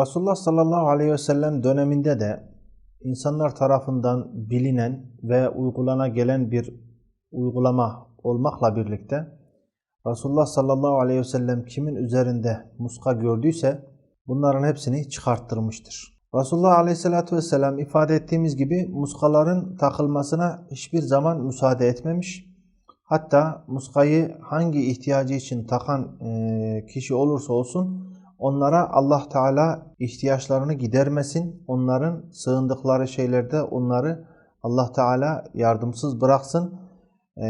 Resulullah sallallahu aleyhi ve sellem döneminde de insanlar tarafından bilinen ve uygulana gelen bir uygulama olmakla birlikte Resulullah sallallahu aleyhi ve sellem kimin üzerinde muska gördüyse bunların hepsini çıkarttırmıştır. Resulullah aleyhissalatü vesselam ifade ettiğimiz gibi muskaların takılmasına hiçbir zaman müsaade etmemiş. Hatta muskayı hangi ihtiyacı için takan kişi olursa olsun onlara Allah Teala ihtiyaçlarını gidermesin. Onların sığındıkları şeylerde onları Allah Teala yardımsız bıraksın.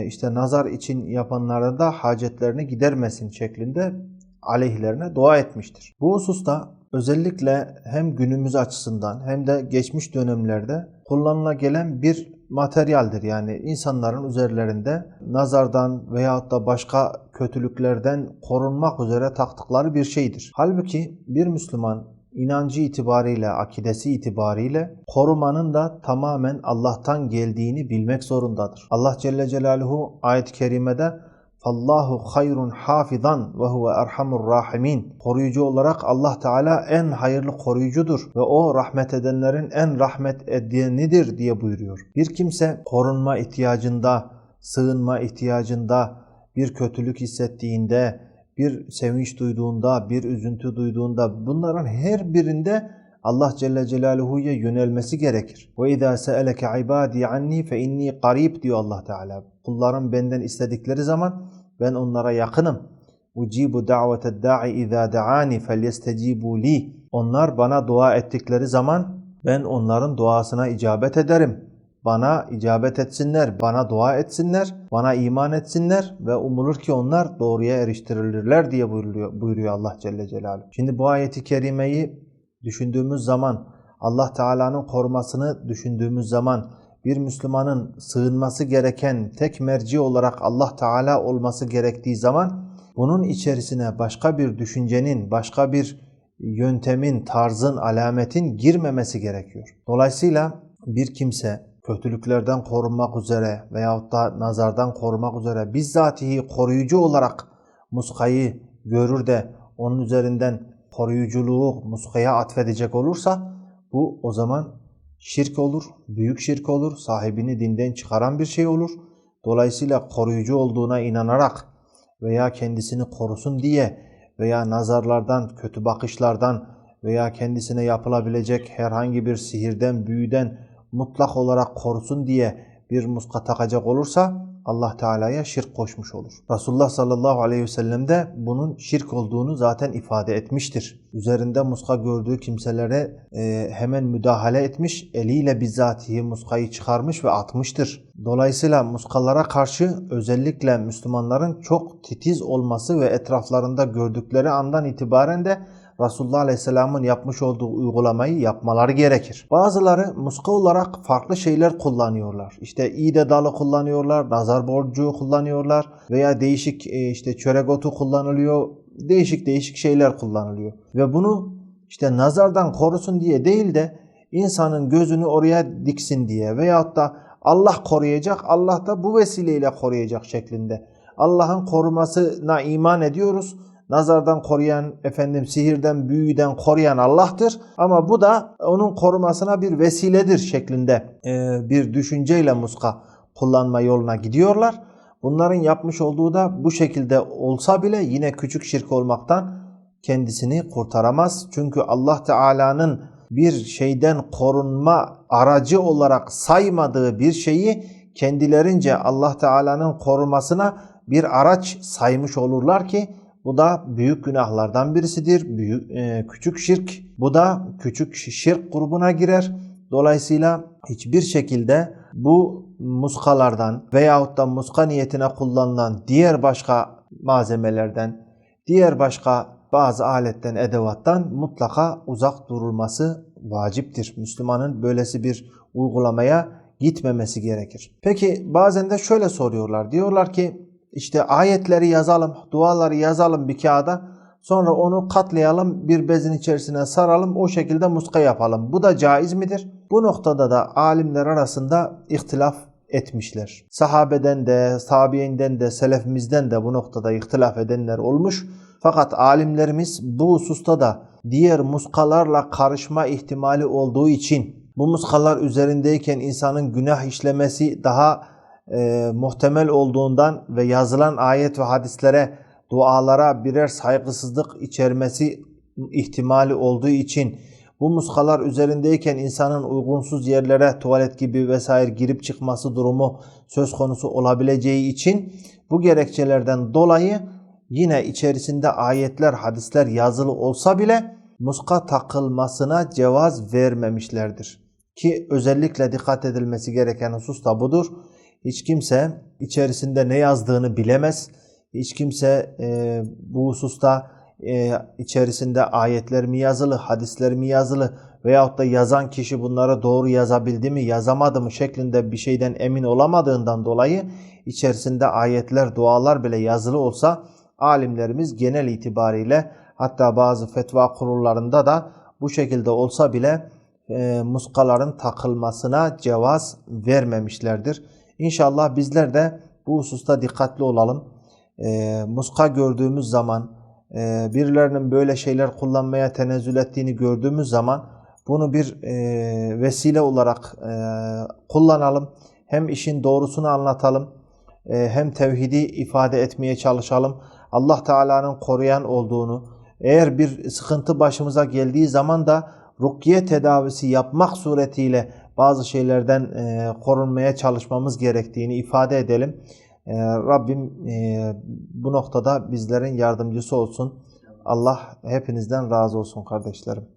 İşte nazar için yapanlara da hacetlerini gidermesin şeklinde aleyhlerine dua etmiştir. Bu hususta özellikle hem günümüz açısından hem de geçmiş dönemlerde kullanıla gelen bir materyaldir. Yani insanların üzerlerinde nazardan veyahut da başka kötülüklerden korunmak üzere taktıkları bir şeydir. Halbuki bir Müslüman inancı itibariyle, akidesi itibariyle korumanın da tamamen Allah'tan geldiğini bilmek zorundadır. Allah Celle Celaluhu ayet-i kerimede Allahu hayrun hafizan ve huve erhamur rahimin. Koruyucu olarak Allah Teala en hayırlı koruyucudur ve o rahmet edenlerin en rahmet edenidir diye buyuruyor. Bir kimse korunma ihtiyacında, sığınma ihtiyacında, bir kötülük hissettiğinde, bir sevinç duyduğunda, bir üzüntü duyduğunda bunların her birinde Allah Celle Celaluhu'ya yönelmesi gerekir. Ve izâ se'eleke ibâdî anni fe inni qarib diyor Allah Teala. Kullarım benden istedikleri zaman ben onlara yakınım. Ucibu da'vete da'i izâ da'ani felyestecibu li. Onlar bana dua ettikleri zaman ben onların duasına icabet ederim. Bana icabet etsinler, bana dua etsinler, bana iman etsinler ve umulur ki onlar doğruya eriştirilirler diye buyuruyor, buyuruyor Allah Celle Celaluhu. Şimdi bu ayeti kerimeyi düşündüğümüz zaman, Allah Teala'nın korumasını düşündüğümüz zaman, bir Müslümanın sığınması gereken tek merci olarak Allah Teala olması gerektiği zaman, bunun içerisine başka bir düşüncenin, başka bir yöntemin, tarzın, alametin girmemesi gerekiyor. Dolayısıyla bir kimse kötülüklerden korunmak üzere veyahut da nazardan korumak üzere bizzatihi koruyucu olarak muskayı görür de onun üzerinden koruyuculuğu muskaya atfedecek olursa bu o zaman şirk olur, büyük şirk olur, sahibini dinden çıkaran bir şey olur. Dolayısıyla koruyucu olduğuna inanarak veya kendisini korusun diye veya nazarlardan, kötü bakışlardan veya kendisine yapılabilecek herhangi bir sihirden, büyüden mutlak olarak korusun diye bir muska takacak olursa Allah Teala'ya şirk koşmuş olur. Resulullah sallallahu aleyhi ve sellem de bunun şirk olduğunu zaten ifade etmiştir. Üzerinde muska gördüğü kimselere e, hemen müdahale etmiş, eliyle bizzatihi muskayı çıkarmış ve atmıştır. Dolayısıyla muskalara karşı özellikle Müslümanların çok titiz olması ve etraflarında gördükleri andan itibaren de Resulullah Aleyhisselam'ın yapmış olduğu uygulamayı yapmaları gerekir. Bazıları muska olarak farklı şeyler kullanıyorlar. İşte iğde dalı kullanıyorlar, nazar borcu kullanıyorlar veya değişik e, işte çörek otu kullanılıyor. Değişik değişik şeyler kullanılıyor. Ve bunu işte nazardan korusun diye değil de insanın gözünü oraya diksin diye veyahut da Allah koruyacak, Allah da bu vesileyle koruyacak şeklinde. Allah'ın korumasına iman ediyoruz nazardan koruyan, efendim sihirden, büyüden koruyan Allah'tır. Ama bu da onun korumasına bir vesiledir şeklinde e, bir düşünceyle muska kullanma yoluna gidiyorlar. Bunların yapmış olduğu da bu şekilde olsa bile yine küçük şirk olmaktan kendisini kurtaramaz. Çünkü Allah Teala'nın bir şeyden korunma aracı olarak saymadığı bir şeyi kendilerince Allah Teala'nın korumasına bir araç saymış olurlar ki bu da büyük günahlardan birisidir. Büyük, e, küçük şirk. Bu da küçük şirk grubuna girer. Dolayısıyla hiçbir şekilde bu muskalardan veyahut da muska niyetine kullanılan diğer başka malzemelerden, diğer başka bazı aletten, edevattan mutlaka uzak durulması vaciptir. Müslümanın böylesi bir uygulamaya gitmemesi gerekir. Peki bazen de şöyle soruyorlar. Diyorlar ki işte ayetleri yazalım, duaları yazalım bir kağıda. Sonra onu katlayalım, bir bezin içerisine saralım, o şekilde muska yapalım. Bu da caiz midir? Bu noktada da alimler arasında ihtilaf etmişler. Sahabeden de, tabiinden de, selefimizden de bu noktada ihtilaf edenler olmuş. Fakat alimlerimiz bu hususta da diğer muskalarla karışma ihtimali olduğu için bu muskalar üzerindeyken insanın günah işlemesi daha e, muhtemel olduğundan ve yazılan ayet ve hadislere, dualara birer saygısızlık içermesi ihtimali olduğu için bu muskalar üzerindeyken insanın uygunsuz yerlere tuvalet gibi vesaire girip çıkması durumu söz konusu olabileceği için bu gerekçelerden dolayı yine içerisinde ayetler, hadisler yazılı olsa bile muska takılmasına cevaz vermemişlerdir. Ki özellikle dikkat edilmesi gereken husus da budur. Hiç kimse içerisinde ne yazdığını bilemez. Hiç kimse e, bu hususta e, içerisinde ayetler mi yazılı, hadisler mi yazılı veyahut da yazan kişi bunları doğru yazabildi mi, yazamadı mı şeklinde bir şeyden emin olamadığından dolayı içerisinde ayetler, dualar bile yazılı olsa alimlerimiz genel itibariyle hatta bazı fetva kurullarında da bu şekilde olsa bile e, muskaların takılmasına cevaz vermemişlerdir. İnşallah bizler de bu hususta dikkatli olalım. E, muska gördüğümüz zaman, e, birilerinin böyle şeyler kullanmaya tenezzül ettiğini gördüğümüz zaman bunu bir e, vesile olarak e, kullanalım. Hem işin doğrusunu anlatalım, e, hem tevhidi ifade etmeye çalışalım. Allah Teala'nın koruyan olduğunu, eğer bir sıkıntı başımıza geldiği zaman da rukiye tedavisi yapmak suretiyle bazı şeylerden e, korunmaya çalışmamız gerektiğini ifade edelim. E, Rabbim e, bu noktada bizlerin yardımcısı olsun. Allah hepinizden razı olsun kardeşlerim.